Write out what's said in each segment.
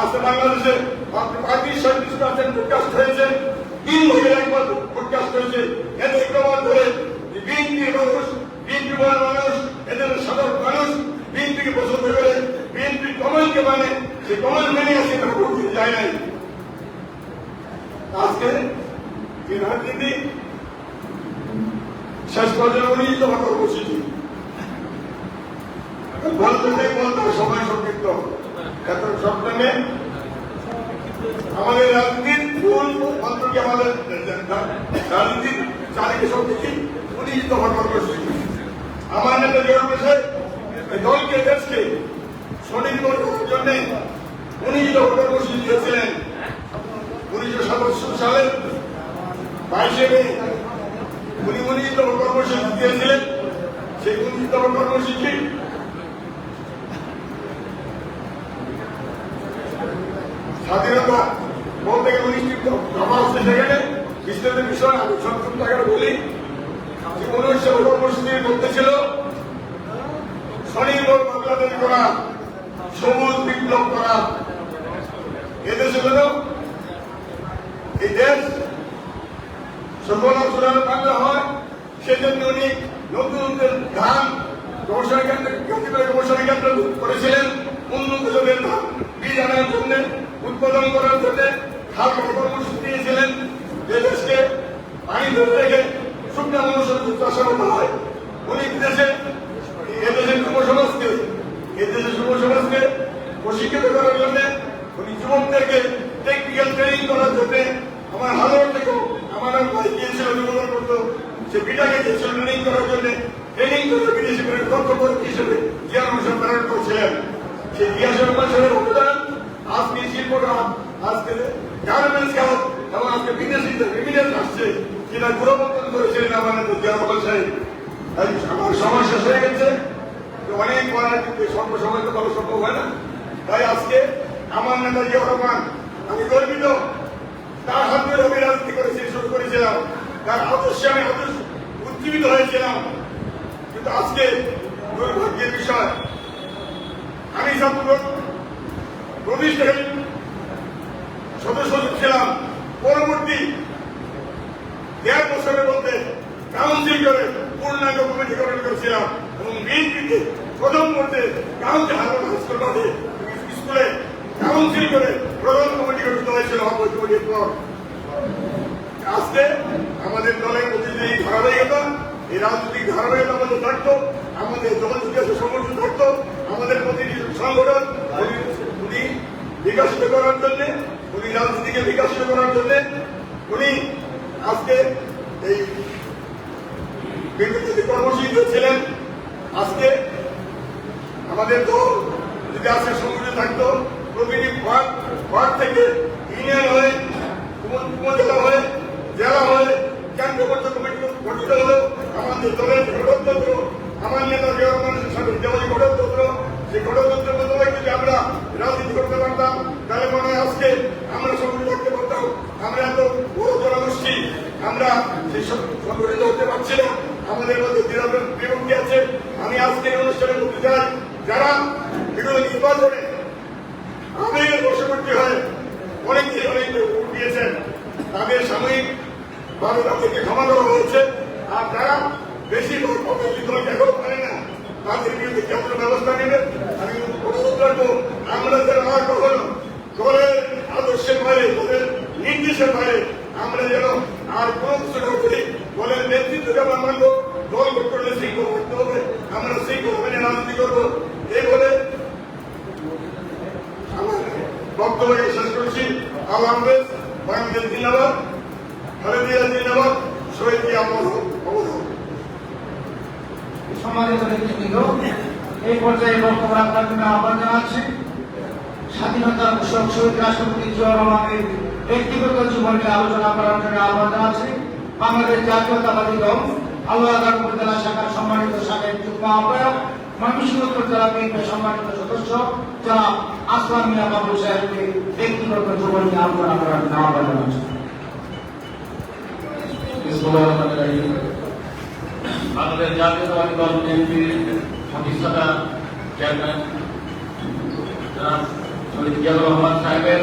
আজকে বাংলাদেশে পঁয়ত্রিশ ছয়ত্রিশ পার্সেন্ট ফুডকাস্ট হয়েছে। তিন ভাগের একবার ফুডকাস্ট হয়েছে। এদের প্রমাণ ধরে মানুষ, বিএনপি মানুষ, এদের সাধারণ মানুষ বিএনপিকে পছন্দ করে। বিএনপি কমলকে মানে সে কমল মেনে আসে যায় নাই। আজকে যে রাজনীতি শেষ পর্যন্ত উনি বলতে নেই বলতে সময় সংক্ষিপ্ত। এত সবটা নেই আমাদের রাজনীতির মূল মন্ত্রকে আমাদের রাজনীতির চারিকে সব দেখি উনি কর্মসূচি আমার নেতা জোর করেছে দলকে, দেশকে স্বনির্ভর করার জন্য উনি দফা কর্মসূচি দিয়েছিলেন উনিশশো সাতাত্তর সালের বাইশে মে উনি উনি দফা কর্মসূচি দিয়েছিলেন সেই উনিশ দফা কর্মসূচি স্বাধীনতা বলতে গেলে উনিশটি দফা আছে সেখানে বিস্তারিত বিষয়, আমি সংক্ষিপ্ত আকারে বলি। উনিশশো কর্মসূচির মধ্যে ছিল। স্বনির্ভর বাংলাদেশ করা, সবুজ বিপ্লব করা। এদেশে যেন এই দেশ সকল অঞ্চলের বাংলা হয়, সেজন্য উনি নতুন ধান গবেষণা কেন্দ্র গবেষণা কেন্দ্র করেছিলেন। উন্নত জাতের ধান, বীজ আনার জন্য। উৎপাদন করার জন্য খাল কর্মসূচি দিয়েছিলেন। যে দেশকে পানি ধরে রেখে শুকনা মানুষের চাষাবাদ হয়। উনি বিদেশে এদেশের যুব সমাজকে এদেশের যুব সমাজকে প্রশিক্ষিত করার জন্য উনি যুবকদেরকে টেকনিক্যাল ট্রেনিং করার জন্য আমার হাজার থেকে আমার ভাই গিয়েছিল যুবদল করতো সে বিটাকে গিয়েছিল ট্রেনিং করার জন্য। ট্রেনিং করে বিদেশি করে দক্ষ হিসেবে জিয়া রহমান করেছিলেন সেই জিয়া রহমানের অবদান আজকে শিল্পটা আজকে গার্মেন্টস খাত এবং আজকে বিদেশি রেমিডেন্স আসছে। যেটা গুরুবর্তন করেছিলেন আমাদের জিয়া রহমান সাহেব। আমার সময় শেষ হয়ে গেছে। অনেক বলার কিন্তু স্বল্প সময় তো বলা সম্ভব হয় না। তাই আজকে আমার নেতা জিয়া রহমান, আমি গর্বিত। তার হাত ধরে আমি রাজনীতি করেছি, শুরু করেছিলাম। তার আদর্শে আমি আদর্শ উজ্জীবিত হয়েছিলাম। কিন্তু আজকে দুর্ভাগ্যের বিষয়, আমি সব প্রতিষ্ঠাকালীন সদস্য ছিলাম। পরবর্তী দেড় বছরের মধ্যে কাউন্সিল করে পূর্ণাঙ্গ কমিটি গঠন করেছিলাম এবং বিএনপিতে প্রথম মধ্যে কাউন্সিল হারমান স্কুল কাউন্সিল করে প্রধান কমিটি গঠিত হয়েছিল কমিটির পর। আমাদের দলের মধ্যে যে ধারাবাহিকতা, এই রাজনৈতিক ধারাবাহিকতা আমাদের থাকতো, আমাদের জিজ্ঞাসা সমর্থন থাকতো, আমাদের প্রতিটি সংগঠন বিকাশিত করার জন্য, উনি রাজনীতিকে বিকাশিত করার জন্য, উনি আজকে এই বিবৃতিতে কর্মসূচিত ছিলেন, আজকে আমাদের দল যদি আজকে সংগঠিত থাকতো, প্রতিটি ওয়ার্ড থেকে ইউনিয়ন হয়ে উপ- উপজেলা হয়ে, জেলা হয়ে কেন্দ্র পর্যন্ত কমিটি গঠিত হলো, আমাদের দলের যে গণতন্ত্র আমার নেতা জিয়া রহমানের সাথে যেমন গণতন্ত্র সেই গণতন্ত্রের মাধ্যমে যদি আমরা রাজনীতি করতে পারতাম। তাহলে মনে হয় আজকে আমরা সংগঠিত করতে পারতাম। আমরা এত বড় জনগোষ্ঠী, আমরা সেই সব সংগঠিত হতে পারছি না। আমাদের মধ্যে দৃঢ় বিভক্তি আছে। আমি আজকে অনুষ্ঠানে বলতে চাই। যারা বিগত নির্বাচনে আবেগের বশবর্তী হয়ে অনেকে অনেক ভোট দিয়েছেন, তাদের সাময়িক ভাবে তাদেরকে ক্ষমা করা হয়েছে। আর যারা বেশি দল এখনও পারে না, তাদের বিরুদ্ধে কেমন ব্যবস্থা নেবে আমি অনুরোধ রাখব আমরা যেন আর কখনো দলের আদর্শের বাইরে দলের নির্দেশের বাইরে আমরা যেন আর কোনো কিছু না আমরা মানবো, দল করলে শৃঙ্খল করতে হবে, আমরা শৃঙ্খল মেনে রাজনীতি করব। এই বলে আমার বক্তব্য শেষ করছি। আল্লাহ বাংলাদেশ জিন্দাবাদ খালেদিয়া জিন্দাবাদ হোক। সম্মানিত নেতৃবৃন্দ এই পর্যায়ে বক্তব্য রাখার জন্য আহ্বান জানাচ্ছি। স্বাধীনতা ঘোষক শহীদ রাষ্ট্রপতি জিয়া রহমানের ব্যক্তিগত জীবনকে আলোচনা করার জন্য আহ্বান জানাচ্ছি। বাংলাদেশ জাতীয়তাবাদী দল আল্লাহ উপজেলা শাখার সম্মানিত সাবেক যুগ্ম আহ্বায়ক, ময়মনসিংহ উপজেলা বিএনপির সম্মানিত সদস্য যারা আসলাম মিয়া বাবু সাহেবকে ব্যক্তিগত জীবনকে আলোচনা করার জন্য আহ্বান জানাচ্ছি। বাংলাদেশ জাতীয়তাবাদী দল প্রতিষ্ঠাতা, চেয়ারম্যান শহীদ জিয়াউর রহমান সাহেবের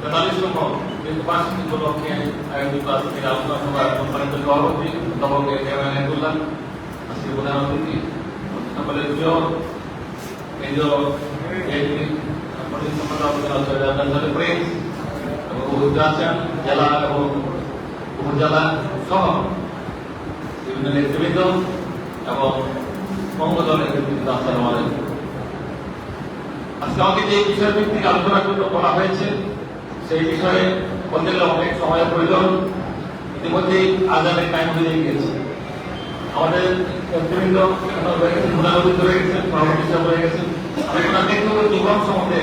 তেতাল্লিশতম মৃত্যুবার্ষিকী উপলক্ষে আয়োজিত আজকের আলোচনা সভার সম্মানিত সভাপতি অধ্যাপক এম আনায়তুল্লাহ আজকের প্রধান অতিথি, সকলের প্রিয় কেন্দ্রীয় জেলা এবং উপজেলা সহ বিভিন্ন নেতৃবৃন্দ এবং বঙ্গদলের নেতৃবৃন্দ, আসসালামু আলাইকুম। আজকে আমাকে যে বিষয় ভিত্তিক আলোচনা করতে বলা হয়েছে, সেই বিষয়ে বলতে অনেক সময়ের প্রয়োজন। ইতিমধ্যে আজানের টাইম হয়ে গিয়েছে। আমাদের নেতৃবৃন্দ গুণাগত রয়ে গেছেন সভাপতি সাহেব রয়ে গেছেন আমি ওনার ব্যক্তিগত জীবন সম্বন্ধে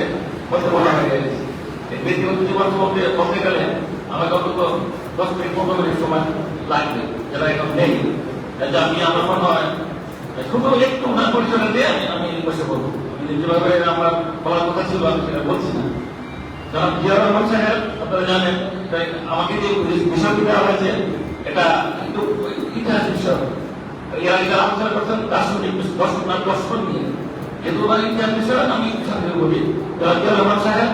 বলতে বলা হয়ে গেছে। ব্যক্তিগত জীবন সম্বন্ধে বলতে গেলে আমাকে অন্তত দশ মিনিট, পনেরো মিনিট সময় লাগবে যারা এখন নেই। আমি আমার মনে হয় শুধু একটু ওনার পরিচয় দিয়ে আমি বসে আমি যেভাবে আমার কথা ছিল, আমি সেটা বলছি না। কারণ জিয়া রহমান আমাকে যে বিষয়টি দেওয়া এটা একটু ইতিহাস বিষয়। এর আগে আলোচনা করছেন দার্শনিক দর্শন না দর্শন ইতিহাস বিষয়, আমি বলি। যারা জিয়া রহমান সাহেব,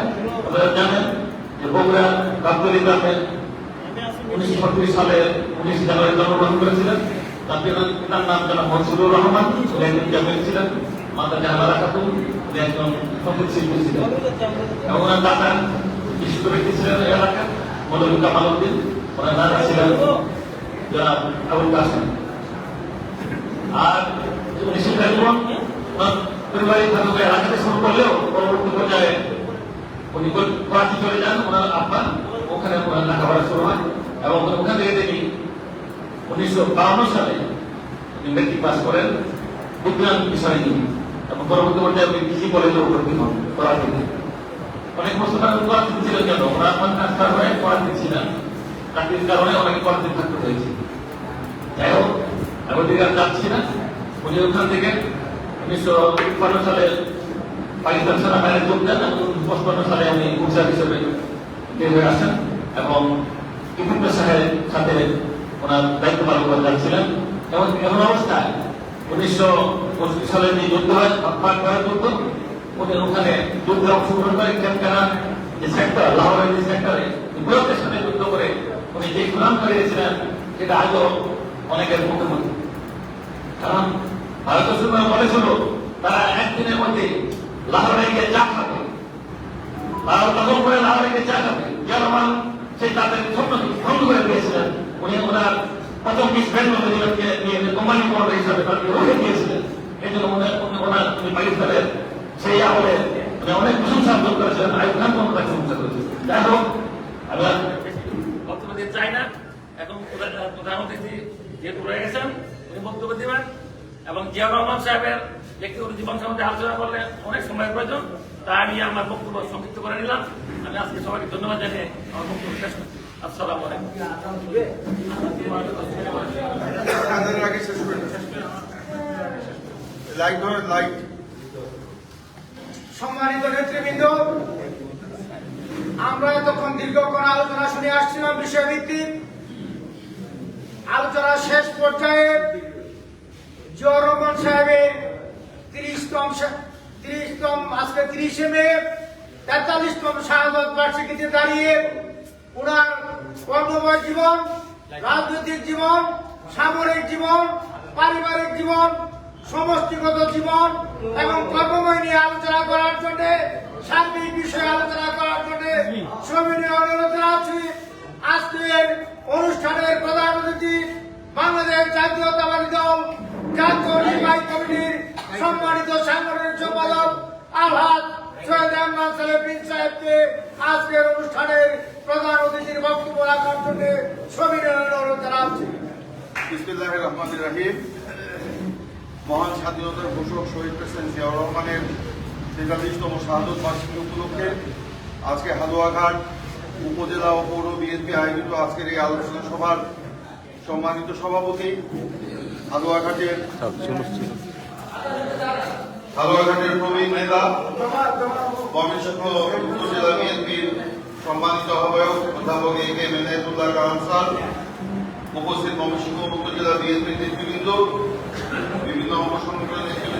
আপনারা জানেন গ্রামে উনিশশো ছত্রিশ সালে উনিশ জানুয়ারি জন্মগ্রহণ করেছিলেন। তার পিতার নাম যেন মনসুরুর রহমান ছিলেন। মাতা জাহানারা খাতুন একজন সংগীত শিল্পী ছিলেন এবং ওনার দাদা বিশিষ্ট ব্যক্তি ছিলেন এলাকার মৌলভী কামাল উদ্দিন ওনার দাদা ছিলেন জনাব আবুল কাসেম আর উনি শিক্ষা জীবন ওনার পরিবারিক ভাবে এলাকাতে শুরু করলেও পরবর্তী পর্যায়ে উনি করাচি চলে যান ওনার আব্বা ওখানে ওনার লেখাপড়া শুরু হয় এবং ওখান থেকে তিনি উনিশশো বাউন্ন সালে মেট্রিক পাস করেন বিজ্ঞান বিষয় নিয়ে এবং পরবর্তী পর্যায়ে উনি কৃষি কলেজে ভর্তি হন করাচিতে অনেক মুসলমান করাচি ছিলেন কেন? ওনার মন ট্রান্সফার হয়ে করাচি ছিলেন চাকরির কারণে অনেকে করাচি থাকতে হয়েছে। যাই হোক আমি ওদিকে আর যাচ্ছি না। উনি ওখান থেকে উনিশশো তিপ্পান্ন সালে পাকিস্তান সেনাবাহিনী যোগ দেন এবং পঁচপান্ন সালে উনি গুজরাট হিসেবে বের হয়ে আসেন এবং বিভিন্ন সাহেবের সাথে ওনার দায়িত্ব পালন করে যাচ্ছিলেন। এবং এমন অবস্থায় উনিশশো পঁচিশ সালে যে যুদ্ধ হয় ভারত যুদ্ধ উনি ওখানে যুদ্ধে অংশগ্রহণ করে ক্যাম্পকানা যে সেক্টর লাহোরের যে সেক্টরে বিরোধের সাথে যুদ্ধ করে উনি যে সুনাম করিয়েছিলেন সেটা আজও অনেকের মুখে মুখে কারণ ভারতীয় সরকার বলেছিল তারা একদিনের মধ্যে লাহোরে গিয়ে চা খাবে। তারা তখন করে লাহোরে গিয়ে চা খাবে। জার্মান সেই তাদের স্বপ্ন ভঙ্গ করে দিয়েছিলেন। উনি ওনার প্রথম বিশ ব্যান্ডকে নিয়ে কোম্পানি কমান্ডার হিসাবে তাকে রুখে দিয়েছিলেন। এই জন্য ওনার ওনার উনি পাকিস্তানের সেই আমলে উনি অনেক প্রশংসা অর্জন করেছিলেন আইব খান কোনো তাকে প্রশংসা করেছিলেন যাই হোক আমি বক্তব্য দিতে চাই না এখন প্রধানমন্ত্রী যেহেতু রয়ে গেছেন উনি বক্তব্য দিবেন এবং জিয়াউর রহমান সাহেবের ব্যক্তিগত জীবন সম্বন্ধে আলোচনা করলে অনেক সময়ের প্রয়োজন তা নিয়ে আমার বক্তব্য সংক্ষিপ্ত করে নিলাম আমি আজকে সবাইকে ধন্যবাদ জানিয়ে আমার বক্তব্য শেষ করছি আসসালামু আলাইকুম আজানের আগে শেষ করে লাইট ধরে সম্মানিত নেতৃবৃন্দ, আমরা এতক্ষণ দীর্ঘক্ষণ আলোচনা শুনে আসছিলাম বিষয়ভিত্তিক। আলোচনা শেষ পর্যায়ে জিয়র রহমান সাহেবের তিরিশতম তিরিশতম, আজকে তিরিশে মে, তেতাল্লিশতম শাহাদত বার্ষিকীতে দাঁড়িয়ে ওনার কর্মময় জীবন, রাজনৈতিক জীবন, সামরিক জীবন, পারিবারিক জীবন সমষ্টিগত জীবন এবং কর্মময় নিয়ে আলোচনা করার জন্য সার্বিক বিষয়ে আলোচনা করার জন্য সবিনয় অনুরোধ জানাচ্ছি আজকের অনুষ্ঠানের প্রধান অতিথি বাংলাদেশ জাতীয়তাবাদী দল জাতীয় নির্বাহী কমিটির সম্মানিত সাংগঠনিক সম্পাদক আলহাজ সৈয়দ আহমদ সালেবিন সাহেবকে আজকের অনুষ্ঠানের প্রধান অতিথির বক্তব্য রাখার জন্য সবিনয় অনুরোধ জানাচ্ছি বিসমিল্লাহ রহমান রাহিম। মহান স্বাধীনতার ঘোষক শহীদ প্রেসিডেন্ট জিয়াউর রহমানের তেতাল্লিশতম শাহাদত বার্ষিকী উপলক্ষে আজকে হালুয়াঘাট উপজেলা ও পৌর বিএনপি আয়োজিত আজকের এই আলোচনা সভার সম্মানিত সভাপতি হালুয়াঘাটের হালুয়াঘাটের প্রবীণ নেতা ময়মনসিংহ উপজেলা বিএনপির সম্মানিত আহ্বায়ক অধ্যাপক এ কে মেনায়তুল্লাহ স্যার, উপস্থিত ময়মনসিংহ উপজেলা বিএনপির নেতৃবৃন্দ বিভিন্ন অঙ্গ সংগঠনের নেতৃবৃন্দ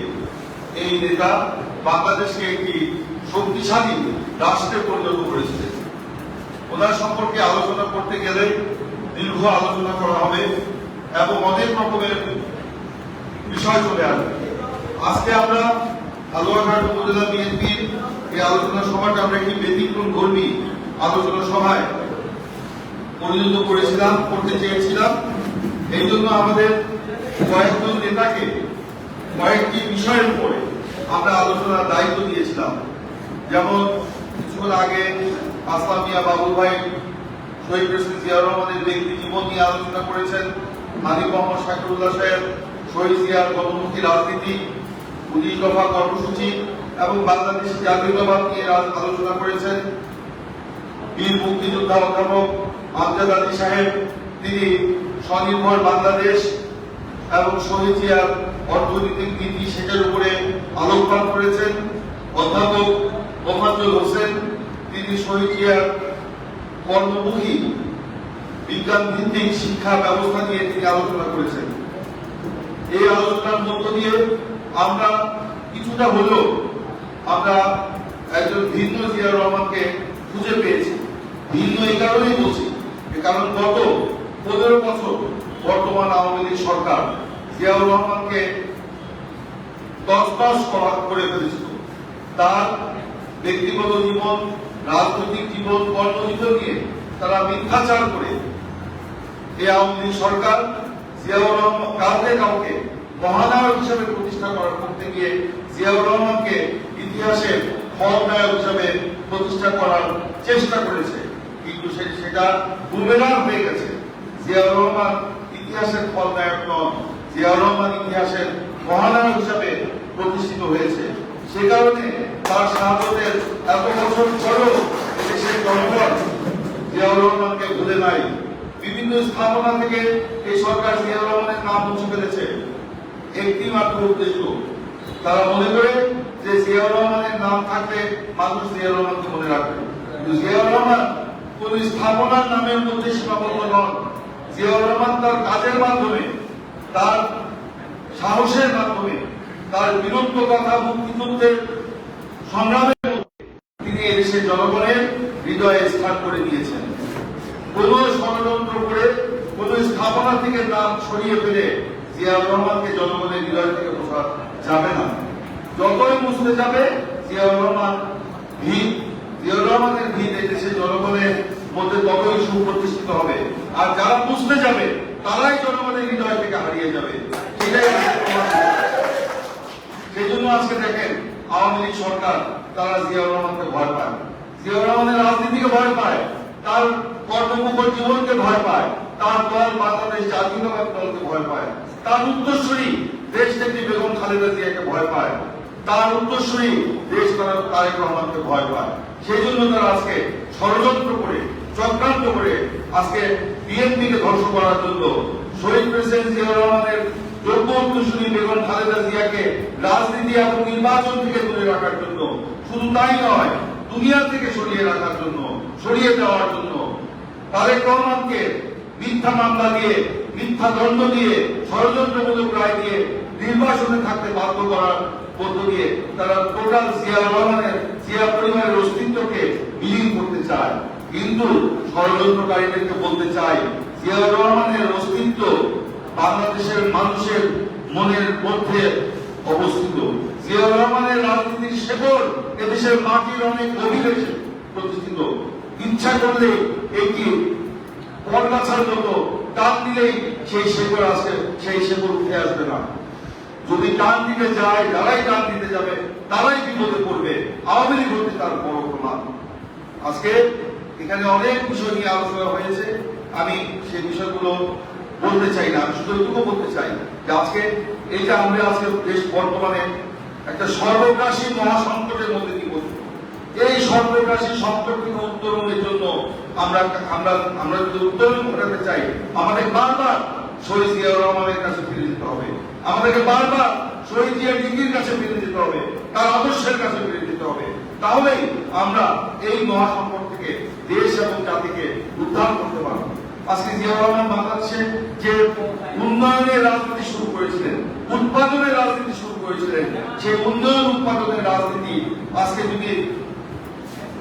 এই নেতা বাংলাদেশকে একটি শক্তিশালী রাষ্ট্রে পরিণত করেছিলেন ওনার সম্পর্কে আলোচনা করতে গেলে দীর্ঘ আলোচনা করা হবে এবং অনেক রকমের বিষয় চলে আসবে। আজকে আমরা হালুয়াঘাট উপজেলা বিএনপির এই আলোচনা সভাটা আমরা একটি ব্যতিক্রম ধর্মী আলোচনা সভায় পরিণত করেছিলাম, করতে চেয়েছিলাম। এই জন্য আমাদের কয়েকজন নেতাকে কয়েকটি বিষয়ের উপরে আমরা আলোচনার দায়িত্ব দিয়েছিলাম। যেমন কিছুক্ষণ আগে আসলাম মিয়া ভাই শহীদ প্রেসিডেন্ট জিয়াউর রহমানের ব্যক্তি জীবন নিয়ে আলোচনা করেছেন। হানিফ মোহাম্মদ শাকিরুল্লাহ সাহেব, শহীদ জিয়ার গণমুখী রাজনীতি উনিশ দফা কর্মসূচি এবং বাংলাদেশ জাতীয়তাবাদ নিয়ে আলোচনা করেছেন। বীর মুক্তিযোদ্ধা অধ্যাপক আমজাদ আলী সাহেব, তিনি স্বনির্ভর বাংলাদেশ এবং শহীদ জিয়ার অর্থনৈতিক নীতি সেটার উপরে আলোকপাত করেছেন। অধ্যাপক মোফাজ্জল হোসেন, তিনি শহীদ জিয়ার কর্মমুখী বিজ্ঞান ভিত্তিক শিক্ষা ব্যবস্থা নিয়ে তিনি আলোচনা করেছেন। এই আলোচনার মধ্য দিয়ে আমরা কিছুটা হলেও আমরা একজন ভিন্ন জিয়া রহমানকে খুঁজে পেয়েছি। ভিন্ন এই কারণেই বলছি কারণ গত পনেরো বছর বর্তমান আওয়ামী লীগ সরকার জিয়াউর রহমানকে করে ফেলেছিল। তার ব্যক্তিগত জীবন, রাজনৈতিক জীবন, কর্মজীবন নিয়ে তারা মিথ্যাচার করে। এই আওয়ামী সরকার জিয়াউর রহমান, কাউকে কাউকে মহানায়ক হিসেবে প্রতিষ্ঠা করার করতে গিয়ে জিয়াউর রহমানকে ইতিহাসের খলনায়ক হিসেবে প্রতিষ্ঠা করার চেষ্টা করেছে। কিন্তু সেটা বুমেরাং হয়ে গেছে। জিয়াউর রহমান ইতিহাসের খলনায়ক নন। জিয়াউর ইতিহাসের মহানায়ক হিসেবে প্রতিষ্ঠিত হয়েছে, সে কারণে তার শাহাদতের এত বছর পরেও দেশের জনগণ জিয়াউর রহমানকে ভুলে নাই। বিভিন্ন স্থাপনা থেকে এই সরকার জিয়াউর রহমানের নাম মুছে ফেলেছে। একটি মাত্র উদ্দেশ্য, তারা মনে করে যে জিয়াউর রহমানের নাম থাকলে মানুষ জিয়াউর রহমানকে মনে রাখবে। কিন্তু জিয়াউর রহমান কোন স্থাপনার নামের মধ্যে সীমাবদ্ধ নন। জিয়াউর রহমান তার কাজের মাধ্যমে তার সাহসের মাধ্যমে, তার বীরত্ব কথা মুক্তিযুদ্ধের সংগ্রামের তিনি এদেশের জনগণের হৃদয়ে স্থান করে দিয়েছেন কোন ষড়যন্ত্র করে, কোন স্থাপনা থেকে নাম সরিয়ে ফেলে জিয়াউর রহমানকে জনগণের হৃদয় থেকে বসা যাবে না। যতই মুছতে যাবে জিয়াউর রহমান ভিত জিয়াউর রহমানের ভিত এই দেশের জনগণের মধ্যে ততই সুপ্রতিষ্ঠিত হবে। আর যারা মুছতে যাবে তারাই জনগণের হৃদয় থেকে হারিয়ে যাবে। সেটাই সেই জন্য আজকে দেখেন, আওয়ামী লীগ সরকার, তারা জিয়াউর রহমানকে ভয় পায়। জিয়াউর রহমানের রাজনীতিকে ভয় পায়। তার কর্মমুখর জীবনকে ভয় পায়। তার দল বাংলাদেশ জাতীয়তাবাদ দলকে ভয় পায়। তার উত্তরসূরি দেশ নেত্রী বেগম খালেদা জিয়াকে ভয় পায়। তার উত্তরসূরি দেশ তারা তারেক রহমানকে ভয় পায়। সেই জন্য তারা আজকে ষড়যন্ত্র করে চক্রান্ত করে আজকে বিএনপিকে ধ্বংস করার জন্য শহীদ প্রেসিডেন্ট জিয়াউর রহমানের যোগ্য উত্তরসূরি বেগম খালেদা জিয়াকে রাজনীতি এবং নির্বাচন থেকে দূরে রাখার জন্য, শুধু তাই নয়, দুনিয়া থেকে সরিয়ে রাখার জন্য, সরিয়ে দেওয়ার জন্য তারেক রহমানকে মিথ্যা মামলা দিয়ে, মিথ্যা দণ্ড দিয়ে, ষড়যন্ত্রমূলক রায় দিয়ে নির্বাচনে থাকতে বাধ্য করার মধ্য দিয়ে তারা টোটাল জিয়া রহমানের, জিয়া পরিবারের অস্তিত্বকে বিলীন করতে চায়। কিন্তু ষড়যন্ত্রকারীদেরকে বলতে চাই, জিয়াউর রহমানের অস্তিত্ব বাংলাদেশের মানুষের মনের মধ্যে অবস্থিত। জিয়াউর রহমানের রাজনীতির শেকড় এদেশের মাটির অনেক গভীরে প্রতিষ্ঠিত। ইচ্ছা করলে একটি বরগাছার মতো টান দিলেই সেই শেকড় আসে, সেই শেকড় উঠে আসবে না। যদি টান দিতে যায়, যারাই টান দিতে যাবে, তারাই বিপদে পড়বে। আওয়ামী লীগ হচ্ছে তার বড় প্রমাণ। আজকে এখানে অনেক বিষয় নিয়ে আলোচনা হয়েছে। আমি সেই বিষয়গুলো বলতে চাই না শুধু এটুকু বলতে চাই যে আজকে এই যে আমরা আজকে দেশ বর্তমানে একটা সর্বগ্রাসী মহাসংকটের মধ্যে দিয়ে বলছি এই সর্বগ্রাসী থেকে উত্তরণের জন্য আমরা আমরা আমরা যদি উত্তরণ ঘটাতে চাই, আমাদের বারবার শহীদ জিয়াউর রহমানের কাছে ফিরে যেতে হবে। আমাদেরকে বারবার শহীদ জিয়া ডিগ্রির কাছে ফিরে যেতে হবে, তার আদর্শের কাছে ফিরে যেতে হবে। তাহলেই আমরা এই মহাসম্পদ থেকে দেশ এবং জাতিকে উদ্ধার করতে পারব। আজকে জিয়াউর রহমান বাংলাদেশে যে উন্নয়নের রাজনীতি শুরু করেছিলেন, উৎপাদনের রাজনীতি শুরু করেছিলেন, সেই উন্নয়ন উৎপাদনের রাজনীতি আজকে যদি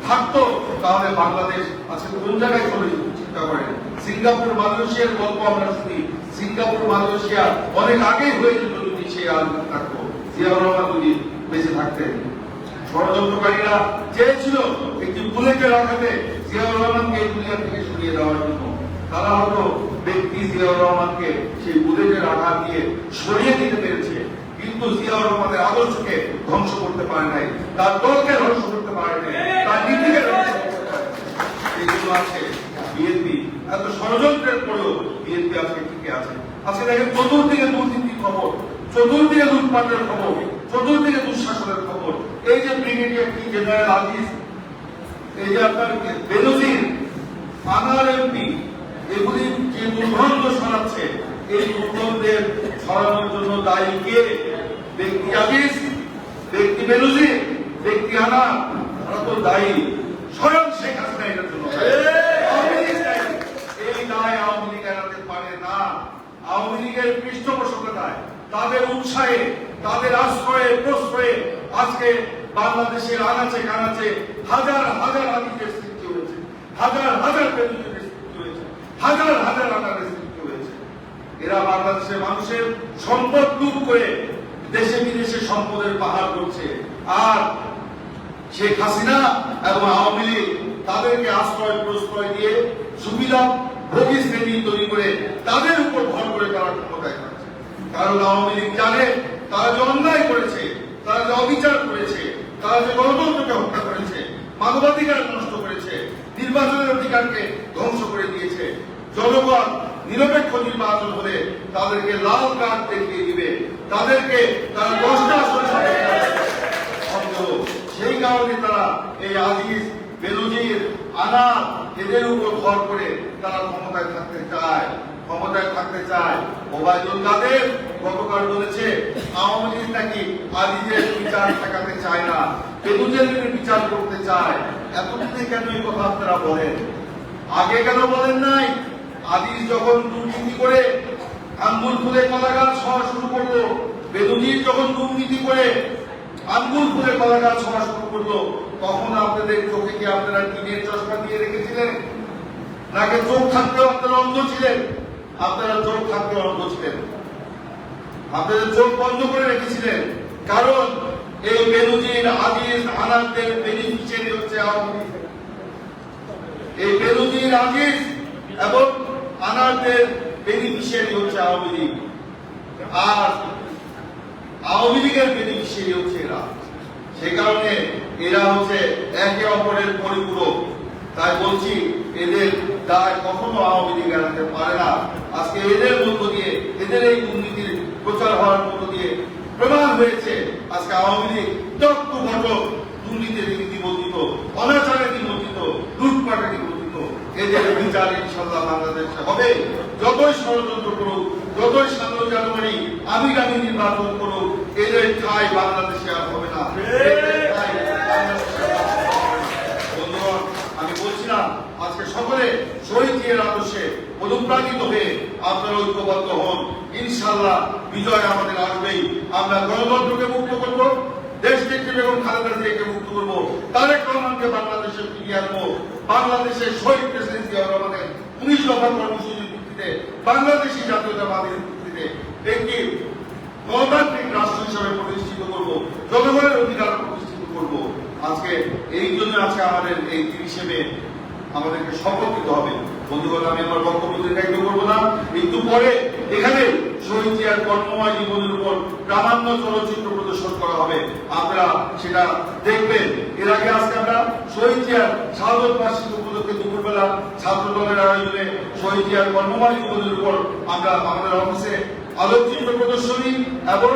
থাকতো, তাহলে বাংলাদেশ আজকে কোন জায়গায় চলে যেত চিন্তা করেন? সিঙ্গাপুর, মালয়েশিয়ার গল্প আমরা শুনি। সিঙ্গাপুর, মালয়েশিয়া অনেক আগেই হয়ে যেত যদি সে রাজনীতি থাকতো। জিয়াউর রহমান যদি বেঁচে থাকতেন। ষড়যন্ত্রকারীরা চেয়েছিল একটি বুলেটের আঘাতে জিয়াউর রহমানকে দুনিয়া থেকে সরিয়ে দেওয়ার জন্য। তারা হয়তো ব্যক্তি জিয়াউর রহমানকে সেই বুলেটের আঘাত দিয়ে সরিয়ে দিতে পেরেছে, কিন্তু জিয়াউর রহমানের আদর্শকে ধ্বংস করতে পারে নাই, তার দলকে ধ্বংস করতে পারে নাই, তার নীতিকে ধ্বংস করতে পারে। এইগুলো আছে বিএনপি এত ষড়যন্ত্রের পরেও বিএনপি আজকে টিকে আছে। আজকে দেখেন চতুর্দিকে দুর্নীতির খবর। চতুর্দিকে লুটপাটের খবর চতুর্দিকে দুঃশাসনের খবর। এই যে ব্রিগেডিয়ার কি জেনারেল আজিজ এই যে আপনার বেনজির আনার এমপি এগুলি যে দুর্গন্ধ ছড়াচ্ছে এই দুর্গন্ধের ছড়ানোর জন্য দায়ী কে? ব্যক্তি আজিজ ব্যক্তি বেনজির ব্যক্তি আনা তারা তো দায়ী। স্বয়ং শেখ হাসিনা এটার জন্য। এই! দায়। আওয়ামী লীগ এড়াতে পারে না। আওয়ামী লীগের পৃষ্ঠপোষকতায় তাদের উৎসাহে, তাদের আশ্রয়ে, প্রশ্রয়ে আজকে বাংলাদেশের আনাচে কানাচে হাজার হাজার আদিকের সৃষ্টি হয়েছে। হাজার হাজার বেদুজের সৃষ্টি হয়েছে। হাজার হাজার আনারের সৃষ্টি হয়েছে। এরা বাংলাদেশের মানুষের সম্পদ লুট করে দেশে বিদেশে সম্পদের পাহাড় করছে। আর শেখ হাসিনা এবং আওয়ামী লীগ তাদেরকে আশ্রয়, প্রশ্রয় দিয়ে সুবিধা, ভোগী শ্রেণি তৈরি করে তাদের উপর ভর করে তারা ক্ষমতায় কারণ আওয়ামী লীগ জানে তারা যে অন্যায় করেছে, তারা যে অবিচার করেছে, তারা যে গণতন্ত্রকে হত্যা করেছে, মানবাধিকার নষ্ট করেছে, নির্বাচনের অধিকারকে ধ্বংস করে দিয়েছে। জনগণ নিরপেক্ষ নির্বাচন হলে তাদেরকে লাল কার্ড দেখিয়ে দিবে। তাদেরকে তারা দশটা আসন সেই কারণে তারা এই আজিজ বেলুজির আনা এদের উপর ভর করে তারা ক্ষমতায় থাকতে চায়। ক্ষমতায় থাকতে চায়। ওবায়দুল কাদের গতকাল বলেছে, আওয়ামী লীগ নাকি আজিজের বিচার ঠেকাতে চায় না বেলুজের বিচার করতে চায়। এতদিনে কেন এই কথা আপনারা বলেন? আগে কেন বলেন নাই? আদিজ যখন দুর্নীতি করে আঙ্গুল ফুলে কলা গাছ শুরু করল বেদুজির যখন দুর্নীতি করে আঙ্গুল ফুলে কলা গাছ শুরু করল, তখন আপনাদের চোখে কি আপনারা টিনের চশমা দিয়ে রেখেছিলেন? নাকি চোখ থাকতেও আপনারা অন্ধ ছিলেন? আপনারা চোখ থাকতেও অন্ধ ছিলেন। আপনাদের চোখ বন্ধ করে রেখেছিলেন। কারণ এই বেনুজির আজিজ আনাদের বেনিফিশিয়ারি হচ্ছে আওয়ামী এই বেনুজির আজিজ এবং আনারদের বেনিফিশিয়ারি হচ্ছে আওয়ামী লীগ। আর আওয়ামী লীগের বেনিফিশিয়ারি হচ্ছে এরা। সে কারণে এরা হচ্ছে একে অপরের পরিপূরক। তাই বলছি, এদের দায় কখনো আওয়ামী লীগ এড়াতে পারে না। আজকে এদের মধ্য দিয়ে, এদের এই দুর্নীতির প্রচার হওয়ার মধ্য দিয়ে প্রমাণ হয়েছে, আজকে আওয়ামী লীগ চক্র ঘটক, দুর্নীতির নিবন্ধিত অনাচারে নিবন্ধিত লুটপাটে নিবন্ধিত এদের বিচার ইনশাল্লাহ বাংলাদেশে হবে। যতই ষড়যন্ত্র করুক, যতই সামনে জানুয়ারি আমি আমি নির্বাচন করুক, এদের ঠাই বাংলাদেশে আর হবে না। সকলে শহীদ জিয়ার আদর্শে অনুপ্রাণিত হয়ে আপনারা ঐক্যবদ্ধ হন। ইনশাল্লাহ বিজয় আমাদের আসবেই। আমরা গণতন্ত্রকে মুক্ত করব থেকে বেগম খালেদা জিয়াকে মুক্ত করব, তারেক রহমানকে বাংলাদেশে ফিরিয়ে আনব, বাংলাদেশের শহীদ প্রেসিডেন্ট জিয়াউর রহমানের উনিশ দফা কর্মসূচির ভিত্তিতে, বাংলাদেশি জাতীয়তাবাদের ভিত্তিতে একটি গণতান্ত্রিক রাষ্ট্র হিসাবে প্রতিষ্ঠিত করব, জনগণের অধিকার প্রতিষ্ঠিত করব। আজকে এই জন্য আজকে আমাদের এই তিরিশে মে আমাদেরকে নিতে হবে। বন্ধুগণ, আমি আমার বক্তব্য দীর্ঘায়িত করব না। একটু পরে এখানে শহীদ জিয়ার কর্মময় জীবনের উপর প্রামাণ্য চলচ্চিত্র প্রদর্শন করা হবে। আপনারা সেটা দেখবেন। এর আগে আজকে আমরা শহীদ জিয়ার শাহাদত বার্ষিকী উপলক্ষে দুপুরবেলা ছাত্র দলের আয়োজনে শহীদ জিয়ার কর্মময় জীবনের উপর আমরা আমাদের অফিসে আলোকচিত্র প্রদর্শনী এবং